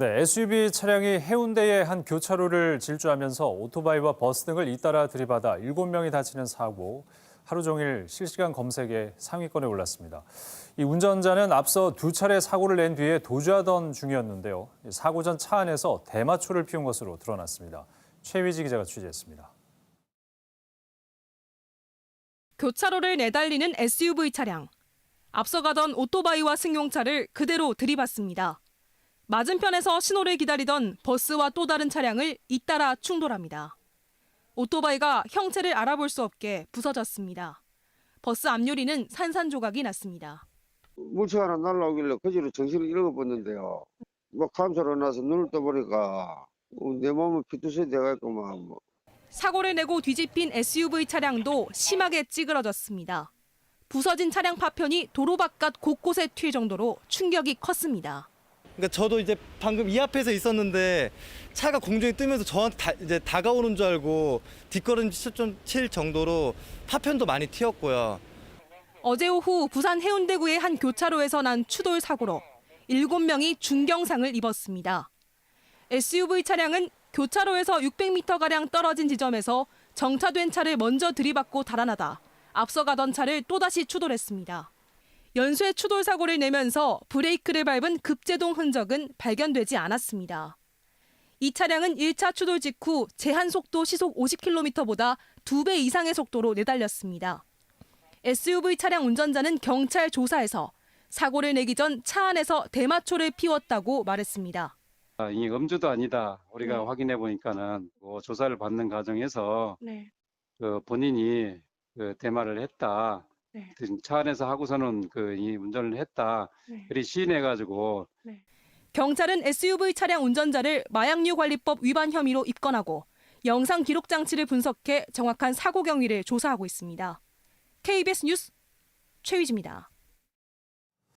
네, SUV 차량이 해운대의 한 교차로를 질주하면서 오토바이와 버스 등을 잇따라 들이받아 7명이 다치는 사고. 하루 종일 실시간 검색에 상위권에 올랐습니다. 이 운전자는 앞서 두 차례 사고를 낸 뒤에 도주하던 중이었는데요. 이 사고 전 차 안에서 대마초를 피운 것으로 드러났습니다. 최위지 기자가 취재했습니다. 교차로를 내달리는 SUV 차량. 앞서가던 오토바이와 승용차를 그대로 들이받습니다. 맞은편에서 신호를 기다리던 버스와 또 다른 차량을 잇따라 충돌합니다. 오토바이가 형체를 알아볼 수 없게 부서졌습니다. 버스 앞유리는 산산조각이 났습니다. 물체가 하나 날라오길래 그지로 정신을 잃어버렸는데요. 막 감소를 나서 눈을 떠보니까 어, 내 몸은 피투성이 돼가있구만. 뭐. 사고를 내고 뒤집힌 SUV 차량도 심하게 찌그러졌습니다. 부서진 차량 파편이 도로 바깥 곳곳에 튈 정도로 충격이 컸습니다. 그러니까 저도 이제 방금 이 앞에서 있었는데 차가 공중에 뜨면서 저한테 다, 이제 다가오는 줄 알고 뒷걸음질 좀칠 정도로 파편도 많이 튀었고요. 어제 오후 부산 해운대구의 한 교차로에서 난 추돌 사고로 7명이 중경상을 입었습니다. SUV 차량은 교차로에서 600m가량 떨어진 지점에서 정차된 차를 먼저 들이받고 달아나다 앞서가던 차를 또다시 추돌했습니다. 연쇄 추돌 사고를 내면서 브레이크를 밟은 급제동 흔적은 발견되지 않았습니다. 이 차량은 1차 추돌 직후 제한 속도 시속 50km보다 2배 이상의 속도로 내달렸습니다. SUV 차량 운전자는 경찰 조사에서 사고를 내기 전 차 안에서 대마초를 피웠다고 말했습니다. 아, 이 음주도 아니다. 우리가 네. 확인해 보니까는 뭐 조사를 받는 과정에서 네. 그 본인이 그 대마를 했다. 네. 차 안에서 하고서는 그 이 운전을 했다. 네. 그리 시인해 가지고 경찰은 SUV 차량 운전자를 마약류 관리법 위반 혐의로 입건하고 영상 기록 장치를 분석해 정확한 사고 경위를 조사하고 있습니다. KBS 뉴스 최위지입니다.